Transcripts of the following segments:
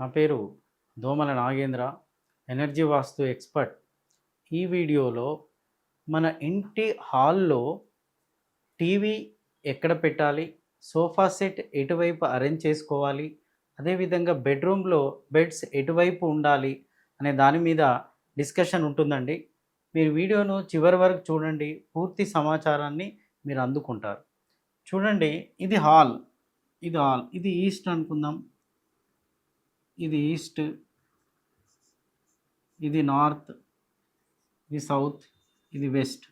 నా పేరు దోమల నాగేంద్ర ఎనర్జీ వాస్తు ఎక్స్పర్ట్. ఈ వీడియోలో మన ఇంటి హాల్లో టీవీ ఎక్కడ పెట్టాలి సోఫా సెట్ ఎటువైపు అరేంజ్ చేసుకోవాలి అదేవిధంగా బెడ్రూమ్లో బెడ్స్ ఎటువైపు ఉండాలి అనే దాని మీద డిస్కషన్ ఉంటుందండి. మీరు వీడియోను చివరి వరకు చూడండి పూర్తి సమాచారాన్ని మీరు అందుకుంటారు. చూడండి ఇది హాల్. ఇది హాల్. ఇది ఈస్ట్ అనుకుందాం. ఇది ఈస్ట్ ఇది నార్త్ ఇది సౌత్ ఇది వెస్ట్.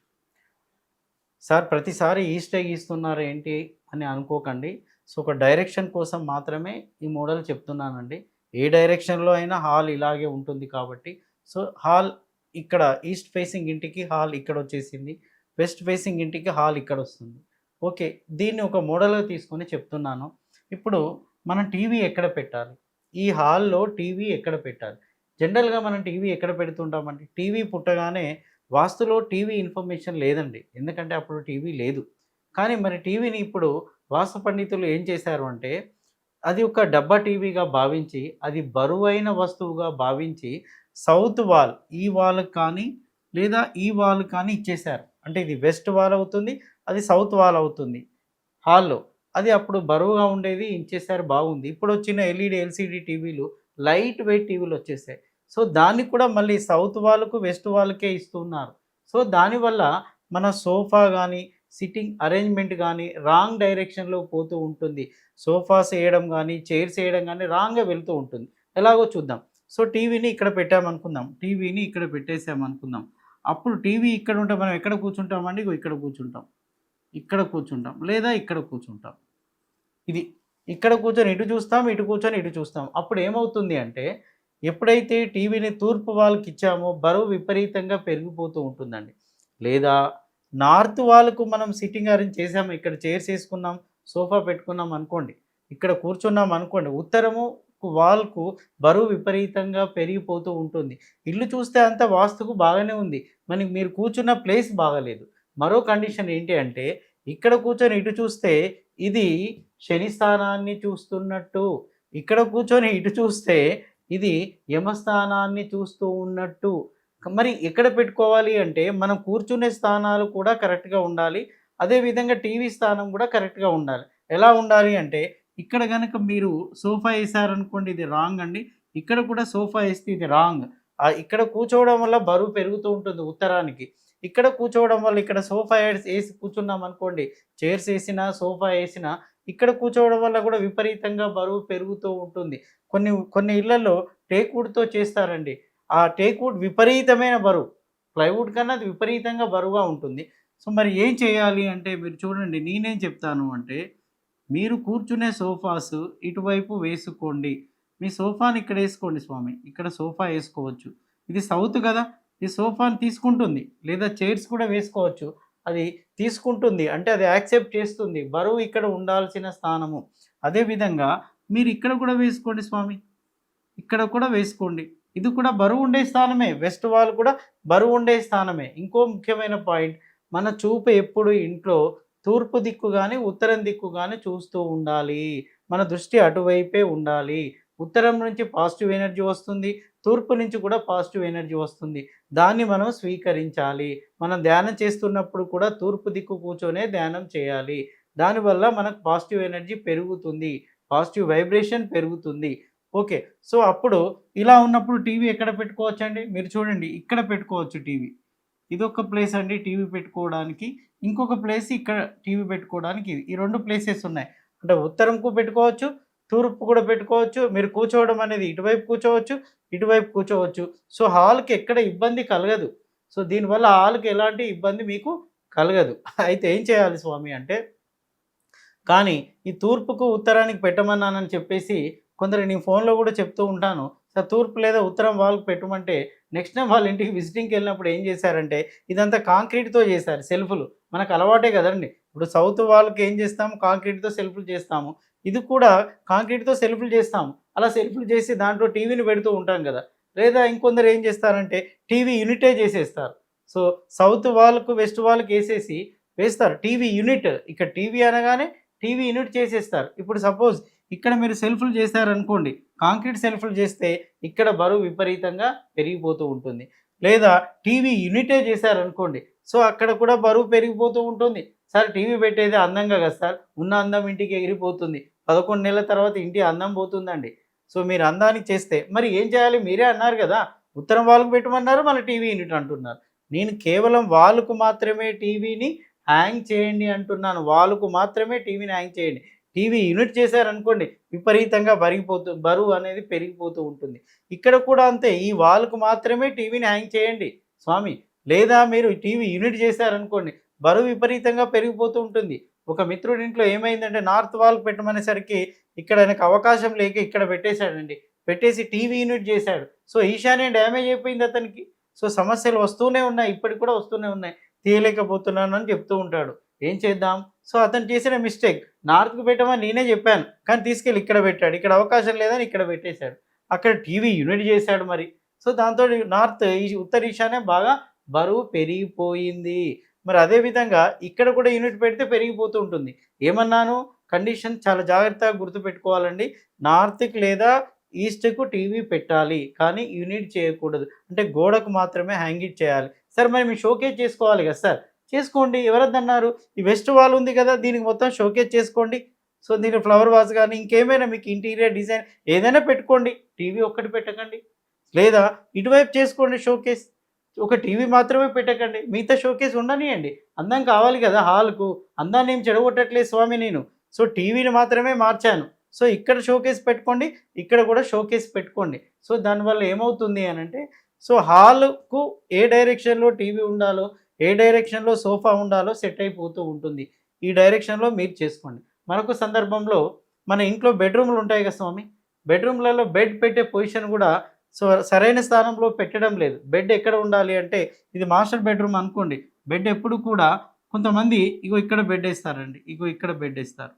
సార్ ప్రతిసారి ఈస్టే గీస్తున్నారు ఏంటి అని అనుకోకండి. సో ఒక డైరెక్షన్ కోసం మాత్రమే ఈ మోడల్ చెప్తున్నానండి. ఏ డైరెక్షన్లో అయినా హాల్ ఇలాగే ఉంటుంది కాబట్టి. సో హాల్ ఇక్కడ ఈస్ట్ ఫేసింగ్ ఇంటికి హాల్ ఇక్కడ వచ్చేసింది. వెస్ట్ ఫేసింగ్ ఇంటికి హాల్ ఇక్కడ వస్తుంది. ఓకే దీన్ని ఒక మోడల్గా తీసుకొని చెప్తున్నాను. ఇప్పుడు మనం టీవీ ఎక్కడ పెట్టాలి? ఈ హాల్లో టీవీ ఎక్కడ పెట్టాలి? జనరల్గా మనం టీవీ ఎక్కడ పెడుతుంటామండి? టీవీ పుట్టగానే వాస్తులో టీవీ ఇన్ఫర్మేషన్ లేదండి. ఎందుకంటే అప్పుడు టీవీ లేదు. కానీ మరి టీవీని ఇప్పుడు వాస్తు పండితులు ఏం చేశారు అంటే అది ఒక డబ్బా టీవీగా భావించి అది బరువైన వస్తువుగా భావించి సౌత్ వాల్ ఈ వాల్ కానీ లేదా ఈ వాల్ కానీ ఇచ్చేశారు. అంటే ఇది వెస్ట్ వాల్ అవుతుంది అది సౌత్ వాల్ అవుతుంది హాల్లో. అది అప్పుడు బరువుగా ఉండేది ఇంచేసారి బాగుంది. ఇప్పుడు వచ్చిన ఎల్ఈడి ఎల్సిడి టీవీలు లైట్ వెయిట్ టీవీలు వచ్చేసాయి. సో దాన్ని కూడా మళ్ళీ సౌత్ వాళ్ళకు వెస్ట్ వాళ్ళకే ఇస్తున్నారు. సో దానివల్ల మన సోఫా కానీ సిట్టింగ్ అరేంజ్మెంట్ కానీ రాంగ్ డైరెక్షన్లో పోతూ ఉంటుంది. సోఫాస్ వేయడం కానీ చైర్స్ వేయడం కానీ రాంగ్గా వెళ్తూ ఉంటుంది. ఎలాగో చూద్దాం. సో టీవీని ఇక్కడ పెట్టామనుకుందాం. టీవీని ఇక్కడ పెట్టేసామనుకుందాం. అప్పుడు టీవీ ఇక్కడ ఉంటే మనం ఎక్కడ కూర్చుంటామండి? ఇక్కడ కూర్చుంటాం. ఇక్కడ కూర్చుంటాం. లేదా ఇక్కడ కూర్చుంటాం. ఇది ఇక్కడ కూర్చొని ఇటు చూస్తాం ఇటు కూర్చొని ఇటు చూస్తాం. అప్పుడు ఏమవుతుంది అంటే ఎప్పుడైతే టీవీని తూర్పు వాళ్ళకి ఇచ్చామో బరువు విపరీతంగా పెరిగిపోతూ ఉంటుందండి. లేదా నార్త్ వాళ్ళకు మనం సిట్టింగ్ అరేంజ్ చేసాము ఇక్కడ చైర్స్ వేసుకున్నాం సోఫా పెట్టుకున్నాం అనుకోండి ఇక్కడ కూర్చున్నాం అనుకోండి ఉత్తరము వాళ్ళకు బరువు విపరీతంగా పెరిగిపోతూ ఉంటుంది. ఇల్లు చూస్తే అంత వాస్తుకు బాగానే ఉంది మనకి మీరు కూర్చున్న ప్లేస్ బాగాలేదు. మరో కండిషన్ ఏంటి అంటే ఇక్కడ కూర్చొని ఇటు చూస్తే ఇది శని స్థానాన్ని చూస్తున్నట్టు. ఇక్కడ కూర్చొని ఇటు చూస్తే ఇది యమస్థానాన్ని చూస్తూ ఉన్నట్టు. మరి ఎక్కడ పెట్టుకోవాలి అంటే మనం కూర్చునే స్థానాలు కూడా కరెక్ట్గా ఉండాలి. అదేవిధంగా టీవీ స్థానం కూడా కరెక్ట్గా ఉండాలి. ఎలా ఉండాలి అంటే ఇక్కడ కనుక మీరు సోఫా వేసారనుకోండి ఇది రాంగ్ అండి. ఇక్కడ కూడా సోఫా వేస్తే ఇది రాంగ్. ఇక్కడ కూర్చోవడం వల్ల బరువు పెరుగుతూ ఉంటుంది ఉత్తరానికి. ఇక్కడ కూర్చోవడం వల్ల ఇక్కడ సోఫా వేసి కూర్చున్నాం అనుకోండి చైర్స్ వేసినా సోఫా వేసినా ఇక్కడ కూర్చోవడం వల్ల కూడా విపరీతంగా బరువు పెరుగుతూ ఉంటుంది. కొన్ని కొన్ని ఇళ్ళలో టేక్వుడ్తో చేస్తారండి. ఆ టేక్వుడ్ విపరీతమైన బరువు. ప్లైవుడ్ కన్నా అది విపరీతంగా బరువుగా ఉంటుంది. సో మరి ఏం చేయాలి అంటే మీరు చూడండి నేనేం చెప్తాను అంటే మీరు కూర్చునే సోఫాస్ ఇటువైపు వేసుకోండి. మీ సోఫాని ఇక్కడ వేసుకోండి స్వామి. ఇక్కడ సోఫా వేసుకోవచ్చు. ఇది సౌత్ కదా? ఈ సోఫాని తీసుకుంటుంది. లేదా చైర్స్ కూడా వేసుకోవచ్చు. అది తీసుకుంటుంది. అంటే అది యాక్సెప్ట్ చేస్తుంది. బరువు ఇక్కడ ఉండాల్సిన స్థానము. అదేవిధంగా మీరు ఇక్కడ కూడా వేసుకోండి స్వామి. ఇక్కడ కూడా వేసుకోండి. ఇది కూడా బరువు ఉండే స్థానమే. వెస్ట్ వాల్ కూడా బరువు ఉండే స్థానమే. ఇంకో ముఖ్యమైన పాయింట్ మన చూపు ఎప్పుడు ఇంట్లో తూర్పు దిక్కు కానీ ఉత్తరం దిక్కు కానీ చూస్తూ ఉండాలి. మన దృష్టి అటువైపే ఉండాలి. ఉత్తరం నుంచి పాజిటివ్ ఎనర్జీ వస్తుంది తూర్పు నుంచి కూడా పాజిటివ్ ఎనర్జీ వస్తుంది. దాన్ని మనం స్వీకరించాలి. మనం ధ్యానం చేస్తున్నప్పుడు కూడా తూర్పు దిక్కు కూర్చొనే ధ్యానం చేయాలి. దానివల్ల మనకు పాజిటివ్ ఎనర్జీ పెరుగుతుంది పాజిటివ్ వైబ్రేషన్ పెరుగుతుంది. ఓకే సో అప్పుడు ఇలా ఉన్నప్పుడు టీవీ ఎక్కడ పెట్టుకోవచ్చు అండి మీరు చూడండి ఇక్కడ పెట్టుకోవచ్చు టీవీ. ఇదొక ప్లేస్ అండి టీవీ పెట్టుకోవడానికి. ఇంకొక ప్లేస్ ఇక్కడ టీవీ పెట్టుకోవడానికి. ఇది. ఈ రెండు ప్లేసెస్ ఉన్నాయి. అంటే ఉత్తరంకు పెట్టుకోవచ్చు తూర్పు కూడా పెట్టుకోవచ్చు మీరు కూర్చోవడం అనేది ఇటువైపు కూర్చోవచ్చు ఇటువైపు కూర్చోవచ్చు. సో హాల్కి ఎక్కడ ఇబ్బంది కలగదు. సో దీనివల్ల హాల్కి ఎలాంటి ఇబ్బంది మీకు కలగదు. అయితే ఏం చేయాలి స్వామి అంటే కానీ ఈ తూర్పుకు ఉత్తరానికి పెట్టమన్నానని చెప్పేసి కొందరు నేను ఫోన్లో కూడా చెప్తూ ఉంటాను. సార్ తూర్పు లేదా ఉత్తరం వాళ్ళకి పెట్టమంటే నెక్స్ట్ టైం వాళ్ళ ఇంటికి విజిటింగ్కి వెళ్ళినప్పుడు ఏం చేశారంటే ఇదంతా కాంక్రీట్తో చేశారు సెల్ఫ్లు. మనకు అలవాటే కదండి. ఇప్పుడు సౌత్ వాళ్ళకి ఏం చేస్తాము? కాంక్రీట్తో సెల్ఫ్లు చేస్తాము. ఇది కూడా కాంక్రీట్తో సెల్ఫ్లు చేస్తాం. అలా సెల్ఫ్లు చేసి దాంట్లో టీవీని పెడుతూ ఉంటాం కదా. లేదా ఇంకొందరు ఏం చేస్తారంటే టీవీ యూనిటే చేసేస్తారు. సో సౌత్ వాళ్ళకు వెస్ట్ వాళ్ళకి వేసేసి వేస్తారు. టీవీ యూనిట్ ఇక్కడ టీవీ అనగానే టీవీ యూనిట్ చేసేస్తారు. ఇప్పుడు సపోజ్ ఇక్కడ మీరు సెల్ఫ్లు చేశారనుకోండి కాంక్రీట్ సెల్ఫ్లు చేస్తే ఇక్కడ బరువు విపరీతంగా పెరిగిపోతూ ఉంటుంది. లేదా టీవీ యూనిటే చేశారనుకోండి సో అక్కడ కూడా బరువు పెరిగిపోతూ ఉంటుంది. సార్ టీవీ పెట్టేది అందంగా కదా సార్. ఉన్న అందం ఇంటికి ఎగిరిపోతుంది. పదకొండు నెలల తర్వాత ఇంటి అందం పోతుందండి. సో మీరు అందానికి చేస్తే మరి ఏం చేయాలి? మీరే అన్నారు కదా ఉత్తరం వాళ్ళకు పెట్టమన్నారు మళ్ళీ టీవీ యూనిట్ అంటున్నారు. నేను కేవలం వాళ్ళకు మాత్రమే టీవీని హ్యాంగ్ చేయండి అంటున్నాను. వాళ్ళకు మాత్రమే టీవీని హ్యాంగ్ చేయండి. టీవీ యూనిట్ చేశారనుకోండి విపరీతంగా బరిగిపోతూ బరువు అనేది పెరిగిపోతూ ఉంటుంది. ఇక్కడ కూడా అంతే ఈ వాళ్ళకు మాత్రమే టీవీని హ్యాంగ్ చేయండి. స్వామి లేదా మీరు టీవీ యూనిట్ చేశారనుకోండి బరువు విపరీతంగా పెరిగిపోతూ ఉంటుంది. ఒక మిత్రుడి ఇంట్లో ఏమైందంటే నార్త్ వాల్ పెట్టమనేసరికి ఇక్కడ ఆయనకు అవకాశం లేక ఇక్కడ పెట్టేశాడండి. పెట్టేసి టీవీ యూనిట్ చేశాడు. సో ఈశాన్యం డ్యామేజ్ అయిపోయింది అతనికి. సో సమస్యలు వస్తూనే ఉన్నాయి ఇప్పటికి కూడా వస్తూనే ఉన్నాయి. తీయలేకపోతున్నాను అని చెప్తూ ఉంటాడు. ఏం చేద్దాం? సో అతను చేసిన మిస్టేక్. నార్త్కు పెట్టమని నేనే చెప్పాను. కానీ తీసుకెళ్ళి ఇక్కడ పెట్టాడు. ఇక్కడ అవకాశం లేదని ఇక్కడ పెట్టేశాడు. అక్కడ టీవీ యూనిట్ చేశాడు మరి. సో దాంతో నార్త్ ఈ ఉత్తర ఈశాన్యం బాగా బరువు పెరిగిపోయింది. మరి అదే విధంగా ఇక్కడ కూడా యూనిట్ పెడితే పెరిగిపోతూ ఉంటుంది. ఏమన్నాను? కండిషన్ చాలా జాగ్రత్తగా గుర్తుపెట్టుకోవాలండి. నార్త్కి లేదా ఈస్ట్కు టీవీ పెట్టాలి కానీ యూనిట్ చేయకూడదు. అంటే గోడకు మాత్రమే హ్యాంగిట్ చేయాలి. సార్ మరి మేము షోకేజ్ చేసుకోవాలి కదా సార్? చేసుకోండి. ఎవరద్దన్నారు? ఈ వెస్ట్ వాల్ ఉంది కదా దీనికి మొత్తం షోకేజ్ చేసుకోండి. సో దీని ఫ్లవర్ వాజ్ కానీ ఇంకేమైనా మీకు ఇంటీరియర్ డిజైన్ ఏదైనా పెట్టుకోండి. టీవీ ఒక్కటి పెట్టకండి. లేదా ఇటువైపు చేసుకోండి షోకేస్. ఒక టీవీ మాత్రమే పెట్టకండి. మిగతా షోకేస్ ఉండనియండి. అందం కావాలి కదా హాల్కు. అందాన్ని ఏం చెడగొట్టట్లేదు స్వామి నేను. సో టీవీని మాత్రమే మార్చాను. సో ఇక్కడ షోకేస్ పెట్టుకోండి ఇక్కడ కూడా షోకేస్ పెట్టుకోండి. సో దానివల్ల ఏమవుతుంది అని అంటే సో హాల్కు ఏ డైరెక్షన్లో టీవీ ఉండాలో ఏ డైరెక్షన్లో సోఫా ఉండాలో సెట్ అయిపోతూ ఉంటుంది. ఈ డైరెక్షన్లో మీరు చేసుకోండి. మరొక సందర్భంలో మన ఇంట్లో బెడ్రూమ్లు ఉంటాయి కదా స్వామి? బెడ్రూమ్లలో బెడ్ పెట్టే పొజిషన్ కూడా సో సరైన స్థానంలో పెట్టడం లేదు. బెడ్ ఎక్కడ ఉండాలి అంటే ఇది మాస్టర్ బెడ్రూమ్ అనుకోండి. బెడ్ ఎప్పుడు కూడా కొంతమంది ఇగో ఇక్కడ బెడ్ వేస్తారండి ఇగో ఇక్కడ బెడ్ వేస్తారు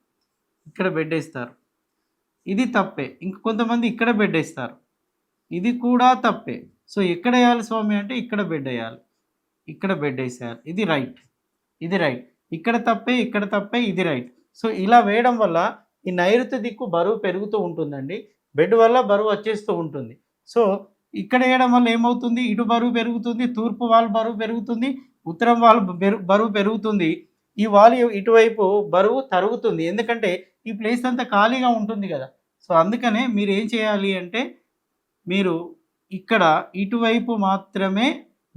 ఇక్కడ బెడ్ వేస్తారు. ఇది తప్పే. ఇంక కొంతమంది ఇక్కడ బెడ్ వేస్తారు. ఇది కూడా తప్పే. సో ఎక్కడ వేయాలి స్వామి అంటే ఇక్కడ బెడ్ వేయాలి. ఇక్కడ బెడ్ వేసేయాలి. ఇది రైట్. ఇది రైట్. ఇక్కడ తప్పే ఇక్కడ తప్పే ఇది రైట్. సో ఇలా వేయడం వల్ల ఈ నైరుతి దిక్కు బరువు పెరుగుతూ ఉంటుందండి. బెడ్ వల్ల బరువు వచ్చేస్తూ ఉంటుంది. సో ఇక్కడ వేయడం వల్ల ఏమవుతుంది? ఇటు బరువు పెరుగుతుంది తూర్పు వాల్ బరువు పెరుగుతుంది ఉత్తరం వాల్ బరువు పెరుగుతుంది. ఈ వాల్ ఇటువైపు బరువు తరుగుతుంది. ఎందుకంటే ఈ ప్లేస్ అంతా ఖాళీగా ఉంటుంది కదా. సో అందుకనే మీరు ఏం చేయాలి అంటే మీరు ఇక్కడ ఇటువైపు మాత్రమే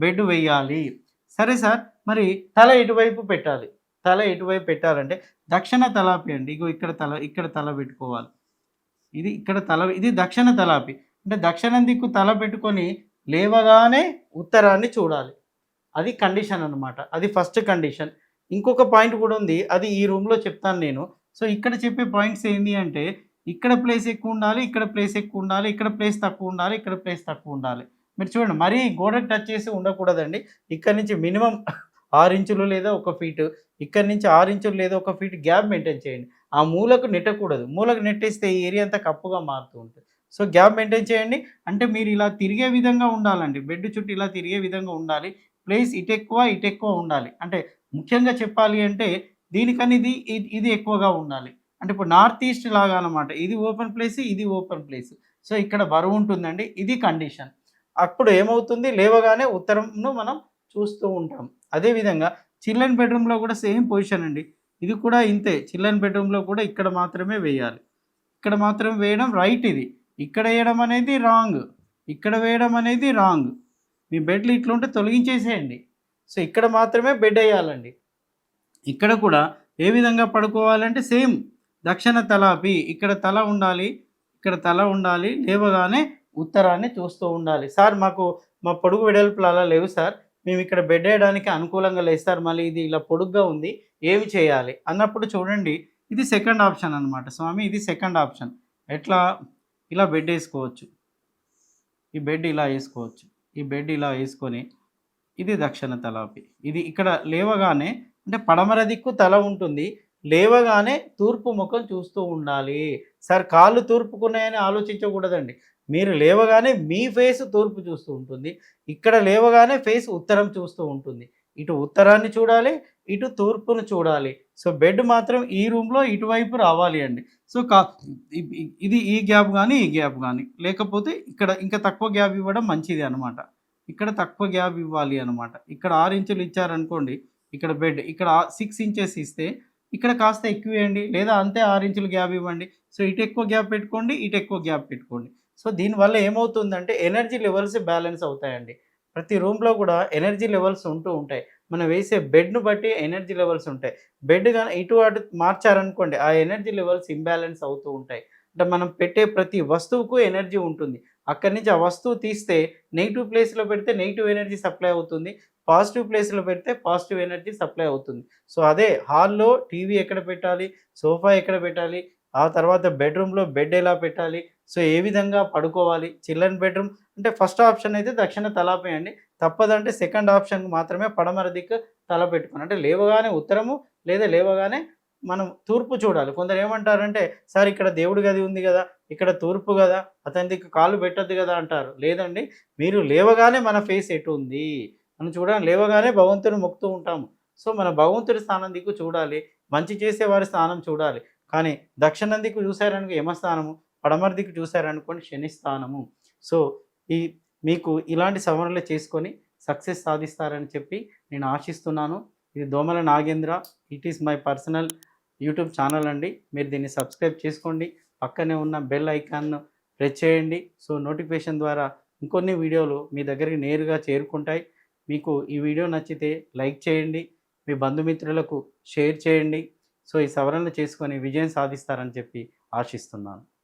బెడ్ వేయాలి. సరే సార్ మరి తల ఇటువైపు పెట్టాలి? తల ఇటువైపు పెట్టాలంటే దక్షిణ తలాపి అండి. ఇగో ఇక్కడ తల ఇక్కడ తల పెట్టుకోవాలి. ఇది ఇక్కడ తల ఇది దక్షిణ తలాపి. అంటే దక్షిణం దిక్కు తల పెట్టుకొని లేవగానే ఉత్తరాన్ని చూడాలి. అది కండిషన్ అనమాట అది ఫస్ట్ కండిషన్. ఇంకొక పాయింట్ కూడా ఉంది. అది ఈ రూమ్లో చెప్తాను నేను. సో ఇక్కడ చెప్పే పాయింట్స్ ఏంటి అంటే ఇక్కడ ప్లేస్ ఎక్కువ ఉండాలి ఇక్కడ ప్లేస్ ఎక్కువ ఉండాలి ఇక్కడ ప్లేస్ తక్కువ ఉండాలి ఇక్కడ ప్లేస్ తక్కువ ఉండాలి. మీరు చూడండి మరీ గోడకు టచ్ చేసి ఉండకూడదండి. ఇక్కడ నుంచి మినిమం ఆరు ఇంచులు లేదా ఒక ఫీటు ఇక్కడ నుంచి ఆరు ఇంచులు లేదా ఒక ఫీట్ గ్యాప్ మెయింటైన్ చేయండి. ఆ మూలకు నెట్టకూడదు. మూలకు నెట్టేస్తే ఈ ఏరియా అంతా కప్పుగా మారుతూ ఉంటుంది. సో గ్యాప్ మెయింటైన్ చేయండి. అంటే మీరు ఇలా తిరిగే విధంగా ఉండాలండి. బెడ్ చుట్టూ ఇలా తిరిగే విధంగా ఉండాలి. ప్లేస్ ఇటు ఎక్కువ ఇటు ఎక్కువ ఉండాలి. అంటే ముఖ్యంగా చెప్పాలి అంటే దీనికని ఇది ఇది- ఎక్కువగా ఉండాలి. అంటే ఇప్పుడు నార్త్ ఈస్ట్ లాగా అనమాట ఇది ఓపెన్ ప్లేస్ ఇది ఓపెన్ ప్లేస్. సో ఇక్కడ బరువు ఉంటుందండి. ఇది కండిషన్. అప్పుడు ఏమవుతుంది? లేవగానే ఉత్తరంను మనం చూస్తూ ఉంటాం. అదేవిధంగా చిల్డ్రన్ బెడ్రూమ్లో కూడా సేమ్ పొజిషన్ అండి. ఇది కూడా ఇంతే. చిల్డ్రన్ బెడ్రూమ్లో కూడా ఇక్కడ మాత్రమే వేయాలి. ఇక్కడ మాత్రం వేయడం రైట్ ఇది. ఇక్కడ వేయడం అనేది రాంగ్. ఇక్కడ వేయడం అనేది రాంగ్. మీ బెడ్లు ఇట్లుంటే తొలగించేసేయండి. సో ఇక్కడ మాత్రమే బెడ్ వేయాలండి. ఇక్కడ కూడా ఏ విధంగా పడుకోవాలంటే సేమ్ దక్షిణ తలాపి ఇక్కడ తల ఉండాలి ఇక్కడ తల ఉండాలి లేవగానే ఉత్తరాన్ని చూస్తూ ఉండాలి. సార్ మాకు మా పొడుగు వెడల్పులు అలా లేవు సార్. మేము ఇక్కడ బెడ్ వేయడానికి అనుకూలంగా లేదు సార్. మళ్ళీ ఇది ఇలా పొడుగ్గా ఉంది. ఏమి చేయాలి? అన్నప్పుడు చూడండి ఇది సెకండ్ ఆప్షన్ అన్నమాట. స్వామి ఇది సెకండ్ ఆప్షన్. ఎట్లా? ఇలా బెడ్ వేసుకోవచ్చు. ఈ బెడ్ ఇలా వేసుకోవచ్చు. ఈ బెడ్ ఇలా వేసుకొని ఇది దక్షిణ తలాపి. ఇది ఇక్కడ లేవగానే అంటే పడమర దిక్కు తల ఉంటుంది. లేవగానే తూర్పు ముఖం చూస్తూ ఉండాలి. సార్ కాళ్ళు తూర్పుకున్నాయని ఆలోచించకూడదండి. మీరు లేవగానే మీ ఫేస్ తూర్పు చూస్తూ ఉంటుంది. ఇక్కడ లేవగానే ఫేస్ ఉత్తరం చూస్తూ ఉంటుంది. ఇటు ఉత్తరాన్ని చూడాలి ఇటు తూర్పును చూడాలి. సో బెడ్ మాత్రం ఈ రూమ్లో ఇటువైపు రావాలి అండి. సో కా ఇది ఈ గ్యాప్ కానీ ఈ గ్యాప్ కానీ లేకపోతే ఇక్కడ ఇంకా తక్కువ గ్యాప్ ఇవ్వడం మంచిది అనమాట ఇక్కడ తక్కువ గ్యాప్ ఇవ్వాలి అనమాట ఇక్కడ ఆరు ఇంచులు ఇచ్చారనుకోండి ఇక్కడ బెడ్ ఇక్కడ సిక్స్ ఇంచెస్ ఇస్తే ఇక్కడ కాస్త ఎక్కువ వేయండి. లేదా అంతే ఆరు ఇంచులు గ్యాప్ ఇవ్వండి. సో ఇటు ఎక్కువ గ్యాప్ పెట్టుకోండి ఇటు ఎక్కువ గ్యాప్ పెట్టుకోండి. సో దీనివల్ల ఏమవుతుందంటే ఎనర్జీ లెవెల్స్ బ్యాలెన్స్ అవుతాయండి. ప్రతి రూమ్లో కూడా ఎనర్జీ లెవెల్స్ ఉంటూ ఉంటాయి. మనం వేసే బెడ్ను బట్టి ఎనర్జీ లెవెల్స్ ఉంటాయి. బెడ్ కానీ ఇటు అటు మార్చారనుకోండి ఆ ఎనర్జీ లెవెల్స్ ఇంబ్యాలెన్స్ అవుతూ ఉంటాయి. అంటే మనం పెట్టే ప్రతి వస్తువుకు ఎనర్జీ ఉంటుంది. అక్కడి నుంచి ఆ వస్తువు తీస్తే నెగిటివ్ ప్లేస్లో పెడితే నెగిటివ్ ఎనర్జీ సప్లై అవుతుంది. పాజిటివ్ ప్లేస్లో పెడితే పాజిటివ్ ఎనర్జీ సప్లై అవుతుంది. సో అదే హాల్లో టీవీ ఎక్కడ పెట్టాలి? సోఫా ఎక్కడ పెట్టాలి? ఆ తర్వాత బెడ్రూమ్లో బెడ్ ఎలా పెట్టాలి? సో ఏ విధంగా పడుకోవాలి? చిల్డ్రన్ బెడ్రూమ్ అంటే ఫస్ట్ ఆప్షన్ అయితే దక్షిణ తలాపేయండి తప్పదంటే సెకండ్ ఆప్షన్ మాత్రమే పడమర దిక్కు తల పెట్టుకుని అంటే లేవగానే ఉత్తరము లేదా లేవగానే మనం తూర్పు చూడాలి. కొందరు ఏమంటారంటే సార్ ఇక్కడ దేవుడి గది ఉంది కదా ఇక్కడ తూర్పు కదా అతని దిక్కు కాళ్ళు పెట్టద్దు కదా అంటారు. లేదండి మీరు లేవగానే మన ఫేస్ ఎటు ఉంది? మనం చూడాలి లేవగానే భగవంతుని మొక్కుతూ ఉంటాము. సో మన భగవంతుడి స్థానం దిక్కు చూడాలి మంచి చేసేవారి స్థానం చూడాలి. కానీ దక్షిణం దిక్కు చూసారనుకో యమస్థానము పడమర దిక్కు చూశారనుకోండి శని స్థానము సో ఈ మీకు ఇలాంటి సవరణలు చేసుకొని సక్సెస్ సాధిస్తారని చెప్పి నేను ఆశిస్తున్నాను. ఇది Domala Nagendra it is my personal YouTube channel అండి. మీరు దీన్ని సబ్స్క్రైబ్ చేసుకోండి. పక్కనే ఉన్న బెల్ ఐకాన్ను ప్రెస్ చేయండి. సో నోటిఫికేషన్ ద్వారా ఇంకొన్ని వీడియోలు మీ దగ్గరికి నేరుగా చేరుకుంటాయి. మీకు ఈ వీడియో నచ్చితే లైక్ చేయండి. మీ బంధుమిత్రులకు షేర్ చేయండి. సో ఈ సవరణలు చేసుకొని విజయం సాధిస్తారని చెప్పి ఆశిస్తున్నాను.